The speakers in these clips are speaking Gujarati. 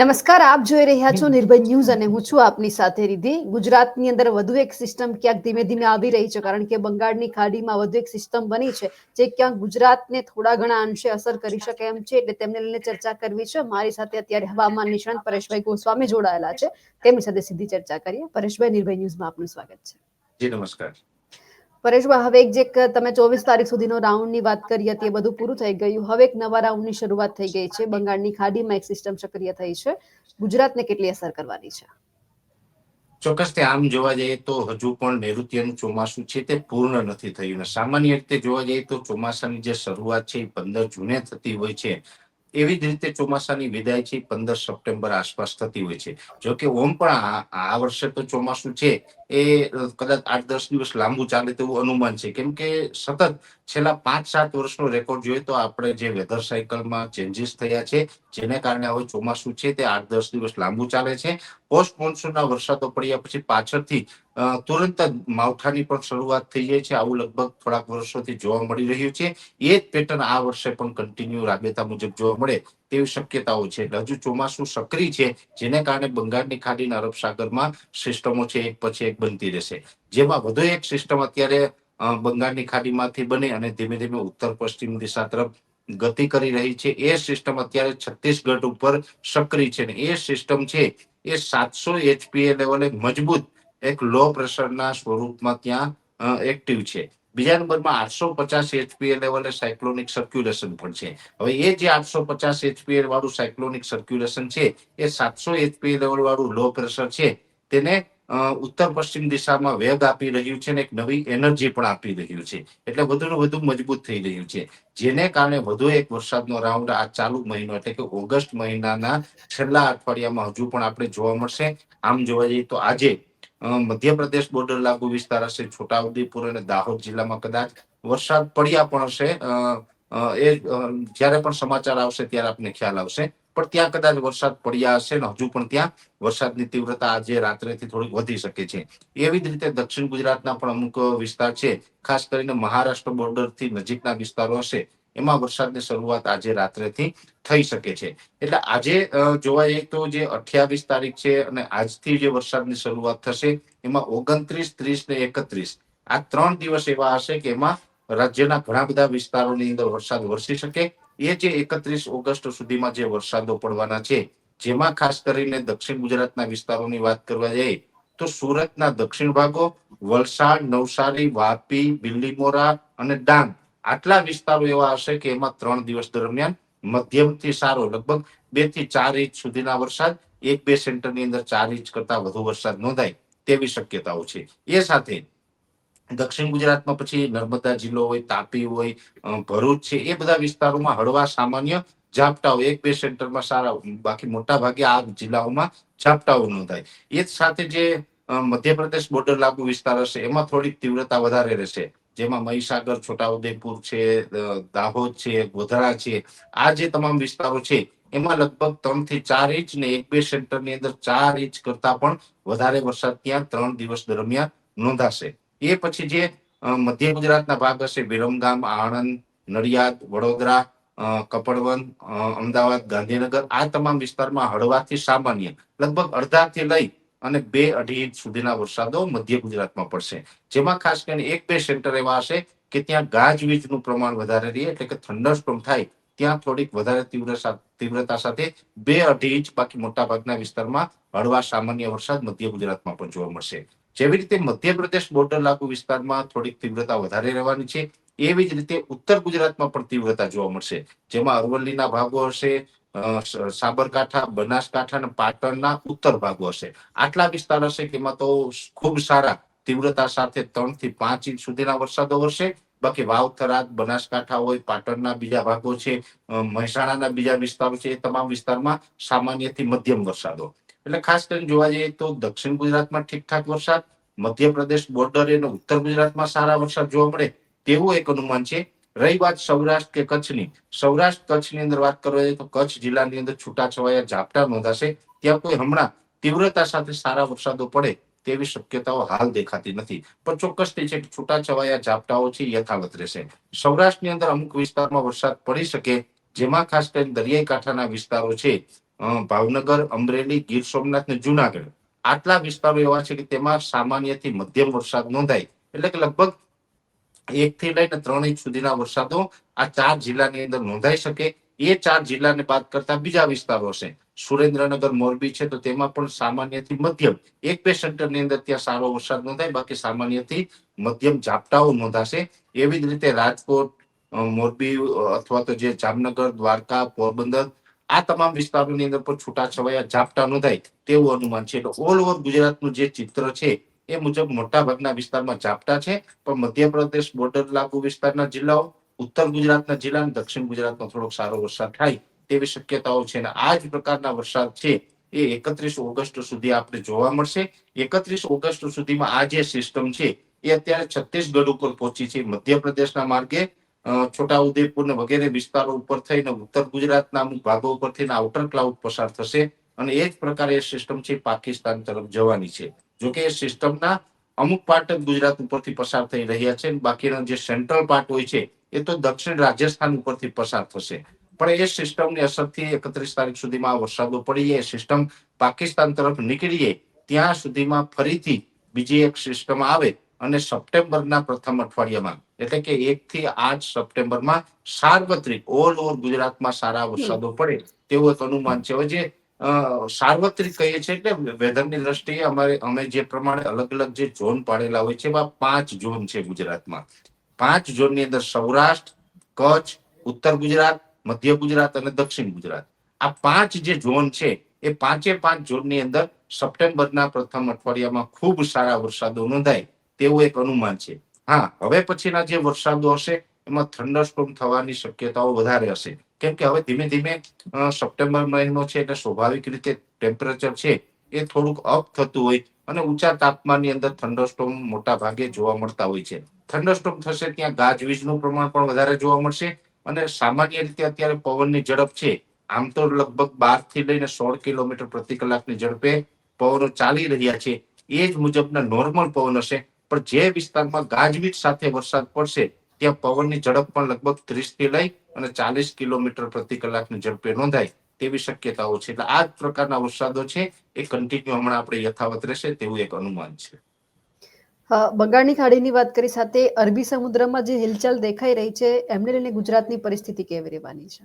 નમસ્કાર આપ જોઈ રહ્યા છો નિર્ભય ન્યૂઝ અને હું છું આપની સાથે રીધી ગુજરાતની અંદર વધુ એક સિસ્ટમ ક્યાંક ધીમે ધીમે આવી રહી છે કારણ કે બંગાળની ખાડીમાં વધુ એક સિસ્ટમ બની છે જે ક્યાંક ગુજરાતને થોડા ઘણા અંશે અસર કરી શકે એમ છે એટલે તેમને લઈને ચર્ચા કરવી છે. મારી સાથે અત્યારે હવામાન નિષ્ણાંત પરેશભાઈ ગોસ્વામી જોડાયેલા છે. તેમની સાથે સીધી ચર્ચા કરીએ. પરેશભાઈ નિર્ભય ન્યૂઝમાં આપનું સ્વાગત છે. જી નમસ્કાર. પરેશભાઈ, હવે જે તમે ચોવીસ તારીખ સુધીનો રાઉન્ડની વાત કરી હતી, એ બધું પૂરું થઈ ગયું. હવે એક નવા રાઉન્ડની શરૂઆત થઈ ગઈ છે. બંગાળની ખાડીમાં એક સિસ્ટમ સક્રિય થઈ છે. ગુજરાતને કેટલી અસર કરવાની છે? ચોક્કસથી આમ જોવા જઈએ તો હજુ પણ નૈઋત્યનું ચોમાસું છે, તે પૂર્ણ નથી થયું. સામાન્ય રીતે જોવા જઈએ તો ચોમાસાની જે શરૂઆત છે, એ પંદર જૂને થતી હોય છે. એવી જ રીતે ચોમાસાની વિદાય છે, પંદર સપ્ટેમ્બર આસપાસ થતી હોય છે. જો કે ઓમ પણ આ વર્ષે તો ચોમાસું છે, એ કદાચ આઠ દસ દિવસ લાંબુ ચાલે તેવું અનુમાન છે. કેમ કે સતત છેલ્લા પાંચ સાત વર્ષનો રેકોર્ડ જોઈએ તો આપણે જે વેધર સાયકલમાં ચેન્જીસ થયા છે જેને કારણે હવે ચોમાસું છે તે આઠ દસ દિવસ લાંબુ ચાલે છે. પોસ્ટ મોન્સૂનના વરસાદો પડ્યા પછી પાછળથી તુરંત જ માવઠાની પણ શરૂઆત થઈ જાય છે. આવું લગભગ થોડાક વર્ષોથી જોવા મળી રહ્યું છે. એ જ પેટર્ન આ વર્ષે પણ કન્ટિન્યુ રાબેતા મુજબ જોવા મળે તેવી શક્યતાઓ છે. હજુ ચોમાસું સક્રિય છે, જેને કારણે બંગાળની ખાડીના અરબ સાગરમાં સિસ્ટમો છે, એક પછી એક બનતી રહેશે. જેમાં વધુ એક સિસ્ટમ અત્યારે બંગાળની ખાડીમાંથી બને અને ધીમે ધીમે ઉત્તર પશ્ચિમ દિશા તરફ ગતિ કરી રહી છે. એ સિસ્ટમ અત્યારે છત્તીસગઢ ઉપર સક્રિય છે ને એ સિસ્ટમ છે એ સાતસો એચપીએ લેવલે મજબૂત એક લો પ્રેશરના સ્વરૂપમાં ત્યાં એક્ટિવ છે. બીજા નંબરમાં આઠસો પચાસ એચપીએ લેવલે સાયક્લોનિક સર્ક્યુલેશન પણ છે. હવે એ જે આઠસો પચાસ એચપીએ વાળું સાયક્લોનિક સર્ક્યુલેશન છે, એ સાતસો એચપીએ લેવલ વાળું લો પ્રેશર છે, તેને ઉત્તર પશ્ચિમ દિશામાં વેગ આપી રહ્યું છે અને એક નવી એનર્જી પણ આપી રહ્યું છે. એટલે વધુ ને વધુ મજબૂત થઈ રહ્યું છે. જેને કારણે વધુ એક વરસાદનો રાઉન્ડ આ ચાલુ મહિનો એટલે કે ઓગસ્ટ મહિનાના છેલ્લા અઠવાડિયામાં હજુ પણ આપણે જોવા મળશે. આમ જોવા જઈએ તો આજે મધ્યપ્રદેશ બોર્ડર લાગુ વિસ્તાર હશે, છોટાઉદેપુર અને દાહોદ જિલ્લામાં કદાચ વરસાદ પડ્યા પણ હશે. એ જ્યારે પણ સમાચાર આવશે ત્યારે આપને ખ્યાલ આવશે. પણ ત્યાં કદાચ વરસાદ પડ્યા હશે ને હજુ પણ ત્યાં વરસાદની તીવ્રતા આજે રાત્રેથી થોડીક વધી શકે છે. એવી જ રીતે દક્ષિણ ગુજરાતના પણ અમુક વિસ્તાર છે, ખાસ કરીને મહારાષ્ટ્ર બોર્ડરથી નજીકના વિસ્તારો હશે, એમાં વરસાદની શરૂઆત આજે રાત્રેથી થઈ શકે છે. એટલે આજે જોવા જઈએ તો જે અઠ્યાવીસ તારીખ છે અને આજથી જે વરસાદની શરૂઆત થશે, એમાં ઓગણત્રીસ, ત્રીસ ને એકત્રીસ. આ ત્રણ દિવસ એવા હશે કે એમાં રાજ્યના ઘણા બધા વિસ્તારોની અંદર વરસાદ વરસી શકે એ જે એકત્રીસ ઓગસ્ટ સુધીમાં જે વરસાદો પડવાના છે, જેમાં ખાસ કરીને દક્ષિણ ગુજરાતના વિસ્તારોની વાત કરવા જઈએ, તો સુરતના દક્ષિણ ભાગો, વલસાડ, નવસારી, વાપી બિલ્લીમોરા અને ડાંગ આટલા વિસ્તારો એવા હશે કે એમાં ત્રણ દિવસ દરમિયાન મધ્યમથી સારો, લગભગ બેથી ચાર ઇંચ સુધીના વરસાદ, એક બે સેન્ટરની અંદર ચાર ઇંચ કરતા વધુ વરસાદ નોંધાય તેવી શક્યતાઓ છે. એ સાથે દક્ષિણ ગુજરાતમાં પછી નર્મદા જિલ્લો હોય, તાપી હોય ભરૂચ છે, એ બધા વિસ્તારોમાં હળવા સામાન્ય ઝાપટાઓ, એક બે સેન્ટરમાં સારા, બાકી મોટા ભાગે આ જિલ્લાઓમાં ઝાપટાઓ નોંધાય. એ જ સાથે જે મધ્યપ્રદેશ બોર્ડર લાગુ વિસ્તાર હશે, એમાં થોડીક તીવ્રતા વધારે રહેશે. જેમાં મહીસાગર, છોટાઉદેપુર છે દાહોદ છે, ગોધરા છે, આ જે તમામ વિસ્તારો છે, એમાં લગભગ ત્રણથી ચાર ઇંચ ને એક બે સેન્ટરની અંદર ચાર ઇંચ કરતા પણ વધારે વરસાદ ત્યાં ત્રણ દિવસ દરમિયાન નોંધાશે. એ પછી જે મધ્ય ગુજરાતના ભાગ હશે વિરમગામ આણંદ નડિયાદ વડોદરા અ, અમદાવાદ ગાંધીનગર આ તમામ વિસ્તારમાં હળવાથી સામાન્ય લગભગ અડધાથી લઈ અને બે અઢી ઇંચ સુધીના વરસાદો મધ્ય ગુજરાતમાં પડશે. જેમાં ખાસ કરીને એક બે સેન્ટર એવા હશે કે ત્યાં ગાજવીજનું પ્રમાણ વધારે રહે એટલે કે થંડરસ્ટોમ થાય ત્યાં થોડીક વધારે તીવ્ર તીવ્રતા સાથે બે અઢી ઇંચ બાકી મોટા ભાગના વિસ્તારમાં હળવા સામાન્ય વરસાદ મધ્ય ગુજરાતમાં પણ જોવા મળશે. જેવી રીતે મધ્યપ્રદેશ બોર્ડર લાગુ વિસ્તારમાં થોડીક તીવ્રતા વધારે રહેવાની છે, એવી જ રીતે ઉત્તર ગુજરાતમાં પણ તીવ્રતા જોવા મળશે. જેમાં અરવલ્લીના ભાગો હશે સાબરકાંઠા, બનાસકાંઠા અને પાટણના ઉત્તર ભાગો હશે. આટલા વિસ્તાર હશે એમાં તો ખૂબ સારા તીવ્રતા સાથે ત્રણથી પાંચ ઇંચ સુધીના વરસાદો વરસે. બાકી વાવ, થરાદ, બનાસકાંઠા હોય, પાટણના બીજા ભાગો છે મહેસાણાના બીજા વિસ્તારો છે, એ તમામ વિસ્તારમાં સામાન્યથી મધ્યમ વરસાદો. એટલે ખાસ કરીને જોવા જઈએ તો દક્ષિણ ગુજરાતમાં ઠીકઠાક વરસાદ, મધ્યપ્રદેશ બોર્ડર અને ઉત્તર ગુજરાતમાં સારા વરસાદ જોવા મળે તેવું એક અનુમાન છે. રહી વાત સૌરાષ્ટ્ર કે કચ્છની. સૌરાષ્ટ્ર કચ્છની અંદર વાત કરવા જઈએ તો કચ્છ જિલ્લાની અંદર છૂટાછવાયા ઝાપટા નોંધાશે. ત્યાં કોઈ હમણાં તીવ્રતા સાથે સારા વરસાદો પડે તેવી શક્યતાઓ હાલ દેખાતી નથી. પણ ચોક્કસથી છે કે છૂટાછવાયા ઝાપટાઓ છે યથાવત રહેશે. સૌરાષ્ટ્રની અંદર અમુક વિસ્તારમાં વરસાદ પડી શકે, જેમાં ખાસ કરીને દરિયાઈ કાંઠાના વિસ્તારો છે ભાવનગર, અમરેલી, ગીર સોમનાથ ને જુનાગઢ. આટલા વિસ્તારો એવા છે કે તેમાં સામાન્યથી મધ્યમ વરસાદ નોંધાય. એટલે કે લગભગ એક થી લઈને ત્રણ ઇંચ સુધીના વરસાદો આ ચાર જિલ્લાની અંદર નોંધાઈ શકે. એ ચાર જિલ્લાને બાદ કરતા બીજા વિસ્તારો છે સુરેન્દ્રનગર, મોરબી છે તો તેમાં પણ સામાન્યથી મધ્યમ. એક બે સેન્ટરની અંદર ત્યાં સારો વરસાદ નોંધાય, બાકી સામાન્યથી મધ્યમ ઝાપટાઓ નોંધાશે. એવી જ રીતે રાજકોટ મોરબી અથવા તો જે જામનગર, દ્વારકા, પોરબંદર આ તમામ વિસ્તારોની અંદર પણ છૂટાછવાયા ઝાપટા નોંધાય તેવું અનુમાન છે. એટલે ઓલ ઓવર ગુજરાતનું જે ચિત્ર છે, એ મુજબ મોટાભાગના વિસ્તારમાં ઝાપટા છે. પણ મધ્યપ્રદેશ બોર્ડર લાગુ વિસ્તારના જિલ્લાઓ, ઉત્તર ગુજરાતના જિલ્લા અને દક્ષિણ ગુજરાતમાં થોડોક સારો વરસાદ થાય તેવી શક્યતાઓ છે. અને આ જ પ્રકારના વરસાદ છે, એ એકત્રીસ ઓગસ્ટ સુધી આપણે જોવા મળશે. એકત્રીસ ઓગસ્ટ સુધીમાં આ જે સિસ્ટમ છે, એ અત્યારે છત્તીસગઢ ઉપર પહોંચી છે. મધ્યપ્રદેશના માર્ગે અ, છોટાઉદેપુર ને વગેરે વિસ્તારો ઉપર થઈને ઉત્તર ગુજરાતના અમુક ભાગો ઉપર થઈને આઉટર ક્લાઉડ પસાર થશે અને એ જ પ્રકારે એ સિસ્ટમ છે પાકિસ્તાન તરફ જવાની છે. જોકે એ સિસ્ટમના અમુક પાર્ટ ગુજરાત ઉપરથી પસાર થઈ રહ્યા છે બાકીના જે સેન્ટ્રલ પાર્ટ હોય છે એ તો દક્ષિણ રાજસ્થાન ઉપરથી પસાર થશે. પણ એ સિસ્ટમની અસરથી એકત્રીસ તારીખ સુધીમાં વરસાદો પડી જાય સિસ્ટમ પાકિસ્તાન તરફ નીકળીએ ત્યાં સુધીમાં ફરીથી બીજી એક સિસ્ટમ આવે અને સપ્ટેમ્બરના પ્રથમ અઠવાડિયામાં એટલે કે એક થી આઠ સપ્ટેમ્બરમાં સાર્વત્રિક ઓલ ઓવર ગુજરાતમાં સારા વરસાદો પડે તેવું એક અનુમાન છે. હવે જે સાર્વત્રિક કહીએ છીએ એટલે વેધરની દ્રષ્ટિએ અમારે અમે જે પ્રમાણે અલગ અલગ જે ઝોન પાડેલા હોય છે એવા પાંચ ઝોન છે ગુજરાતમાં. પાંચ ઝોનની અંદર સૌરાષ્ટ્ર કચ્છ ઉત્તર ગુજરાત મધ્ય ગુજરાત અને દક્ષિણ ગુજરાત. આ પાંચ જે ઝોન છે એ પાંચે પાંચ ઝોનની અંદર સપ્ટેમ્બરના પ્રથમ અઠવાડિયામાં ખૂબ સારા વરસાદો નોંધાય તેવું એક અનુમાન છે. હા, હવે પછીના જે વરસાદો હશે, એમાં થંડરસ્ટોર્મ થવાની શક્યતાઓ વધારે હશે. કેમ કે હવે ધીમે ધીમે સપ્ટેમ્બર મહિનો છે એટલે સ્વાભાવિક રીતે ટેમ્પરેચર છે એ થોડુંક અપ થતું હોય અને ઊંચા તાપમાનની અંદર થંડરસ્ટોર્મ મોટા ભાગે જોવા મળતા હોય છે. થંડરસ્ટોર્મ થશે ત્યાં ગાજવીજનું પ્રમાણ પણ વધારે જોવા મળશે અને સામાન્ય રીતે અત્યારે પવનની ઝડપ છે. આમ તો લગભગ બારથી લઈને સોળ કિલોમીટર પ્રતિ કલાકની ઝડપે પવનો ચાલી રહ્યા છે. એ જ મુજબના નોર્મલ પવન હશે પણ જે વિસ્તારમાં ગાજવીજ સાથે વરસાદ પડશે ત્યાં પવનની ઝડપ પણ લગભગ ત્રીસથી લઈ અને ચાલીસ કિલોમીટર પ્રતિ કલાકની ઝડપે નોંધાય તેવી શક્યતાઓ છે. એટલે આ પ્રકારના વરસાદો છે એ કન્ટિન્યુ હમણાં આપણે યથાવત રહેશે તેવું એક અનુમાન છે. બંગાળની ખાડીની વાત કરી સાથે અરબી સમુદ્રમાં જે હિલચાલ દેખાઈ રહી છે એમને લઈને ગુજરાતની પરિસ્થિતિ કેવી રહેવાની છે?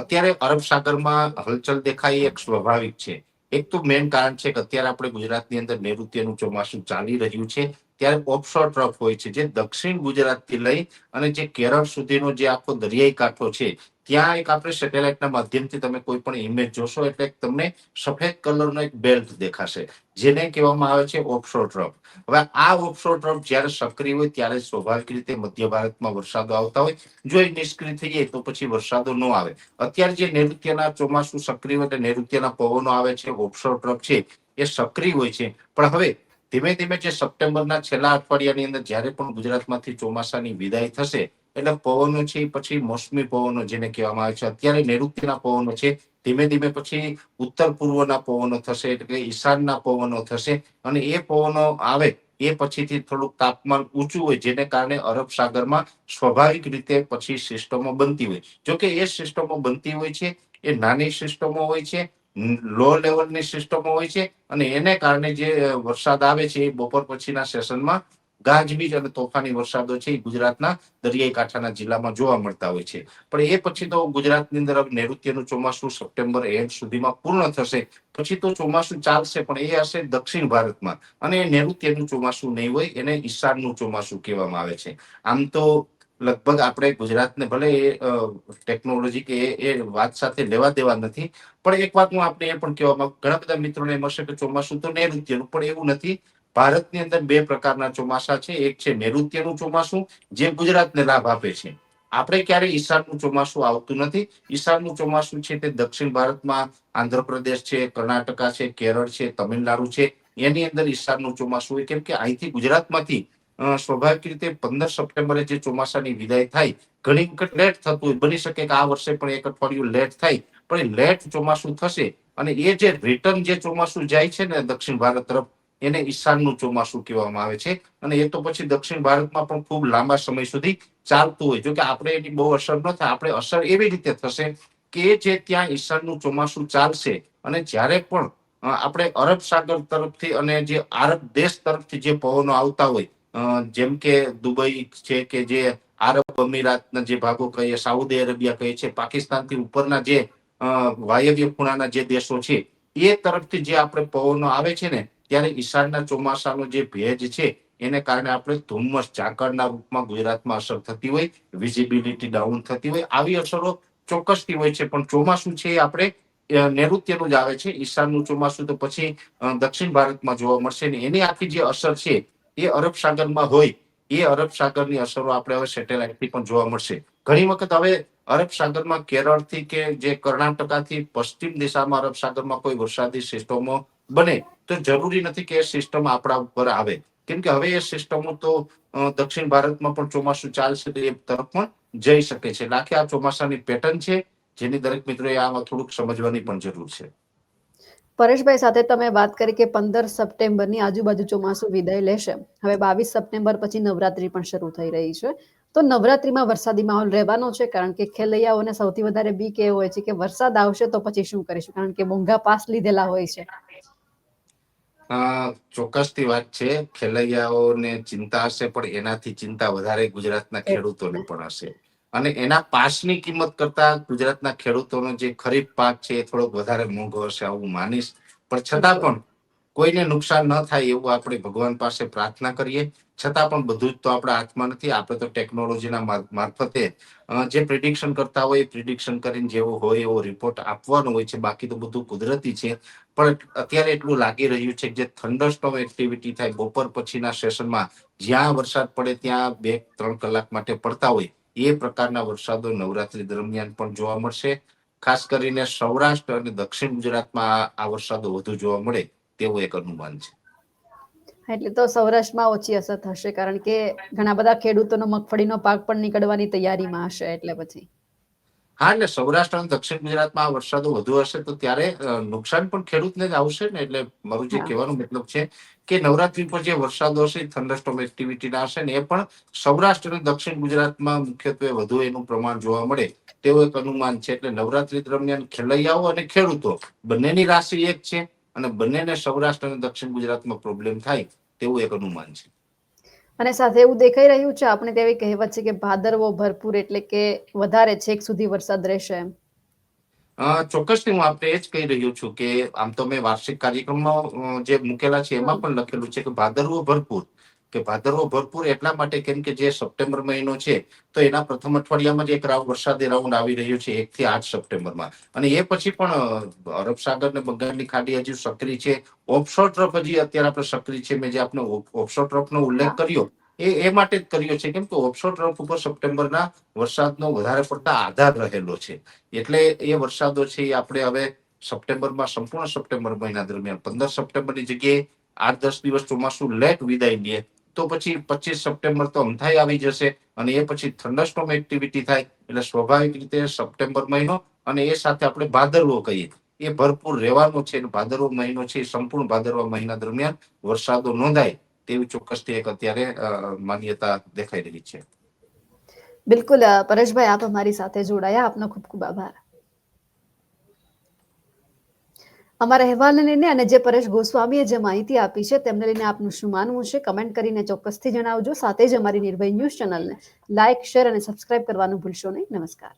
અત્યારે અરબ સાગરમાં હલચલ દેખાય એક સ્વાભાવિક છે. એક તો મેઇન કારણ છે કે અત્યારે આપણે ગુજરાતની અંદર નૈઋત્યનું ચોમાસું ચાલી રહ્યું છે. ત્યારે ઓફશોર ટ્રફ હોય છે, જે દક્ષિણ ગુજરાતથી લઈ અને જે કેરળ સુધીનો જે આખો દરિયાઈ કાંઠો છે, ત્યાં એક આપણે સેટેલાઇટના માધ્યમથી તમે કોઈ પણ ઇમેજ જોશો એટલે તમને સફેદ કલરનો એક બેલ્ટ દેખાશે, જેને કહેવામાં આવે છે ઓફશોર ટ્રફ હવે આ ઓફશોર ટ્રફ જ્યારે સક્રિય હોય ત્યારે સ્વાભાવિક રીતે મધ્ય ભારતમાં વરસાદો આવતા હોય. જો એ નિષ્ક્રિય થઈ જાય તો પછી વરસાદો ન આવે. અત્યારે જે નૈઋત્યના ચોમાસું સક્રિય એટલે નૈઋત્યના પવનો આવે છે ઓફશોર ટ્રફ છે, એ સક્રિય હોય છે. પણ હવે ધીમે ધીમે જે સપ્ટેમ્બરના છેલ્લા અઠવાડિયાની અંદર જ્યારે પણ ગુજરાતમાંથી ચોમાસાની વિદાય થશે, એટલે પવનો છે પછી મોસમી પવનો જેને કહેવામાં આવે છે, અત્યારે નૈઋત્યના પવનો છે, ધીમે ધીમે પછી ઉત્તર પૂર્વના પવનો થશે, એટલે કે ઈશાનના પવનો થશે, અને એ પવનો આવે એ પછીથી થોડુંક તાપમાન ઊંચું હોય, જેને કારણે અરબ સાગરમાં સ્વાભાવિક રીતે પછી સિસ્ટમો બનતી હોય. જોકે એ સિસ્ટમો બનતી હોય છે, એ નાની સિસ્ટમો હોય છે લો લેવલની સિસ્ટમો હોય છે અને એને કારણે જે વરસાદ આવે છે એ બપોર પછીના સેશનમાં ગાજવીજ અને તોફાની વરસાદો છે એ ગુજરાતના દરિયાઈ કાંઠાના જિલ્લામાં જોવા મળતા હોય છે. પણ એ પછી તો ગુજરાતની અંદર નૈઋત્યનું ચોમાસું સપ્ટેમ્બર એન્ડ સુધીમાં પૂર્ણ થશે. પછી તો ચોમાસું ચાલશે, પણ એ હશે દક્ષિણ ભારતમાં. અને એ નૈઋત્યનું ચોમાસું નહીં હોય, એને ઈશાનનું ચોમાસું કહેવામાં આવે છે. આમ તો લગભગ આપણે ગુજરાતને ભલે એ ટેકનોલોજી કે એ વાત સાથે લેવા દેવા નથી, પણ એક વાત હું આપણે એ પણ કહેવા માંગુ, ઘણા બધા મિત્રોને એમ હશે કે ચોમાસું તો નૈઋત્યનું, પણ એવું નથી. ભારતની અંદર બે પ્રકારના ચોમાસા છે, એક છે નૈઋત્યનું ચોમાસું, જે ગુજરાતને લાભ આપે છે. આપણે ક્યારે ઈશાનનું ચોમાસું આવતું નથી. ઈશાનનું ચોમાસું છે તે દક્ષિણ ભારતમાં, આંધ્રપ્રદેશ છે, કર્ણાટકા છે, કેરળ છે, તમિલનાડુ છે. એની અંદર ઈશાનનું ચોમાસું હોય, કેમ કે અહીંથી ગુજરાતમાંથી સ્વાભાવિક રીતે પંદર સપ્ટેમ્બરે જે ચોમાસાની વિદાય થાય, ઘણી વખત લેટ થતું હોય. બની શકે કે આ વર્ષે પણ એક અઠવાડિયું લેટ થાય, પણ લેટ ચોમાસું થશે અને એ જે રિટર્ન જે ચોમાસું જાય છે ને દક્ષિણ ભારત તરફ, એને ઈશાનનું ચોમાસું કહેવામાં આવે છે. અને એ તો પછી દક્ષિણ ભારતમાં પણ ખૂબ લાંબા સમય સુધી ચાલતું હોય. જોકે આપણે એની બહુ અસર ન થાય. આપણે અસર એવી રીતે થશે કે જે ત્યાં ઈશાનનું ચોમાસું ચાલશે અને જ્યારે પણ આપણે અરબ સાગર તરફથી અને જે આરબ દેશ તરફથી જે પવનો આવતા હોય જેમ કે દુબઈ છે કે જે આરબ અમીરાતના જે ભાગો કહીએ, સાઉદી અરેબિયા કહીએ છે પાકિસ્તાનથી ઉપરના જે વાયવ્ય ખૂણાના જે દેશો છે, એ તરફથી જે આપણે પવનો આવે છે ને, ત્યારે ઈશાનના ચોમાસાનો જે ભેજ છે, એને કારણે આપણે ધુમ્મસ ઝાકળના રૂપમાં ગુજરાતમાં અસર થતી હોય વિઝિબિલિટી ડાઉન થતી હોય, આવી અસરો ચોક્કસથી હોય છે. પણ ચોમાસું છે એ આપણે નૈઋત્યનું જ આવે છે. ઈશાનનું ચોમાસું તો પછી દક્ષિણ ભારતમાં જોવા મળશે ને, એની આખી જે અસર છે એ અરબ સાગરમાં હોય, એ અરબ સાગરની અસરો આપણે હવે સેટેલાઇટથી પણ જોવા મળશે. ઘણી વખત હવે અરબ સાગરમાં કેરળથી કે જે કર્ણાટકાથી પશ્ચિમ દિશામાં અરબ સાગરમાં કોઈ વરસાદી સિસ્ટમો બને, તો જરૂરી નથી કે એ સિસ્ટમ આપણા ઉપર આવે. કેમ કે હવે એ સિસ્ટમો તો દક્ષિણ ભારતમાં પણ ચોમાસું ચાલશે એ તરફ પણ જઈ શકે છે. આખી આ ચોમાસાની પેટર્ન છે, જેની દરેક મિત્રોએ આમાં થોડુંક સમજવાની પણ જરૂર છે. પરેશભાઈ સાથે તમે વાત કરી કે પંદર સપ્ટેમ્બરની આજુબાજુ ચોમાસું વિદાય લેશે. હવે બાવીસ સપ્ટેમ્બર પછી નવરાત્રી પણ શરૂ થઈ રહી છે. તો નવરાત્રીમાં વરસાદી માહોલ રહેવાનો છે કારણ કે ખેલૈયાઓને સૌથી વધારે બીક એ હોય છે કે વરસાદ આવશે તો પછી શું કરીશું? કારણ કે મોંઘા પાસ લીધેલા હોય છે. ચોક્કસ ચોક્કસથી વાત છે. ખેલૈયાઓને ચિંતા હશે પણ એનાથી ચિંતા વધારે ગુજરાતના ખેડૂતોને પણ હશે. અને એના પાસની કિંમત કરતા ગુજરાતના ખેડૂતોનો જે ખરીફ પાક છે એ થોડોક વધારે મોંઘો હશે આવું માનીશ. પણ છતાં પણ કોઈને નુકસાન ન થાય એવું આપણે ભગવાન પાસે પ્રાર્થના કરીએ. છતાં પણ બધું જ તો આપણા હાથમાં નથી. આપણે તો ટેકનોલોજીના મારફતે જે પ્રિડિક્શન કરતા હોય એ પ્રિડિક્શન કરીને જેવો હોય એવો રિપોર્ટ આપવાનો હોય છે. બાકી તો બધું કુદરતી છે. પણ અત્યારે એટલું લાગી રહ્યું છે કે જે થંડરસ્ટોમ એક્ટિવિટી થાય, બપોર પછીના સેશનમાં જ્યાં વરસાદ પડે ત્યાં બે, ત્રણ કલાક માટે પડતા હોય એ પ્રકારના વરસાદો નવરાત્રી દરમિયાન પણ જોવા મળશે. ખાસ કરીને સૌરાષ્ટ્ર અને દક્ષિણ ગુજરાતમાં આ- વરસાદો વધુ જોવા મળે તેવું એક અનુમાન છે. એટલે તો સૌરાષ્ટ્રમાં ઓછી અસર થશે કારણ કે ઘણા બધા ખેડૂતોનો મગફળીનો પાક પણ નીકળવાની તૈયારીમાં હશે એટલે પછી. હા એટલે સૌરાષ્ટ્ર અને દક્ષિણ ગુજરાતમાં આ વરસાદો વધુ હશે તો ત્યારે નુકસાન પણ ખેડૂતને જ આવશે ને? એટલે મારું જે કહેવાનું મતલબ છે કે નવરાત્રી પર જે વરસાદો હશે થંડરસ્ટોમ એક્ટિવિટીના હશે ને એ પણ સૌરાષ્ટ્ર અને દક્ષિણ ગુજરાતમાં મુખ્યત્વે વધુ એનું પ્રમાણ જોવા મળે તેવું એક અનુમાન છે. એટલે નવરાત્રી દરમિયાન ખેલૈયાઓ અને ખેડૂતો બંનેની રાશિ એક છે અને બંનેને સૌરાષ્ટ્ર અને દક્ષિણ ગુજરાતમાં પ્રોબ્લેમ થાય તેવું એક અનુમાન છે. અને સાથે એવું દેખાઈ રહ્યું છે, આપણે તેવી કહેવત છે કે ભાદરવો ભરપૂર એટલે કે વધારે છેક સુધી વરસાદ રહેશે ચોક્કસથી હું આપને એ જ કહી રહ્યો છું કે આમ તો મેં વાર્ષિક કાર્યક્રમમાં જે મૂકેલા છે, એમાં પણ લખેલું છે કે ભાદરવો ભરપૂર. કે ભાદરવો ભરપૂર એટલા માટે કેમ કે જે સપ્ટેમ્બર મહિનો છે, તો એના પ્રથમ અઠવાડિયામાં જ એક રાઉન્ડ વરસાદી રાઉન્ડ આવી રહ્યો છે, એક થી આઠ સપ્ટેમ્બરમાં. અને એ પછી પણ અરબ સાગર ને બંગાળની ખાડી હજી સક્રિય છે. ઓફશોર ટ્રફ હજી અત્યારે આપણે સક્રિય છે, મેં જે આપણે ઓફશોર ટ્રફનો ઉલ્લેખ કર્યો, એ એ માટે જ કર્યો છે, કેમ કે ઓફશોર ટ્રફ ઉપર સપ્ટેમ્બરના વરસાદનો વધારે પડતા આધાર રહેલો છે. એટલે એ વરસાદો છે, એ આપણે હવે સપ્ટેમ્બરમાં, સંપૂર્ણ સપ્ટેમ્બર મહિના દરમિયાન, પંદર સપ્ટેમ્બરની જગ્યાએ આઠ દસ દિવસ ચોમાસું લેટ વિદાય લે તો પછી પચીસ સપ્ટેમ્બર તો અમથાઈ આવી જશે અને એ પછી થંડરસ્ટોમ એક્ટિવિટી થાય એટલે સ્વાભાવિક રીતે સપ્ટેમ્બર મહિનો અને એ સાથે આપણે ભાદરવો કહીએ. એ ભરપૂર રહેવાનો છે ભાદરવો મહિનો છે સંપૂર્ણ ભાદરવા મહિના દરમિયાન વરસાદો નોંધાય તેવી ચોક્કસથી એક અત્યારે માન્યતા દેખાઈ રહી છે. બિલકુલ પરેશભાઈ, આપ અમારી સાથે જોડાયા. આપનો ખૂબ ખૂબ આભાર. અમારા અહેવાલને લઈને અને જે પરેશ ગોસ્વામીએ જે માહિતી આપી છે, તેમને લઈને આપનું શું માનવું છે, કમેન્ટ કરીને ચોક્કસથી જણાવજો. સાથે જ અમારી નિર્ભય ન્યૂઝ ચેનલને લાઇક શેર અને સબસ્ક્રાઇબ કરવાનું ભૂલશો નહીં. નમસ્કાર.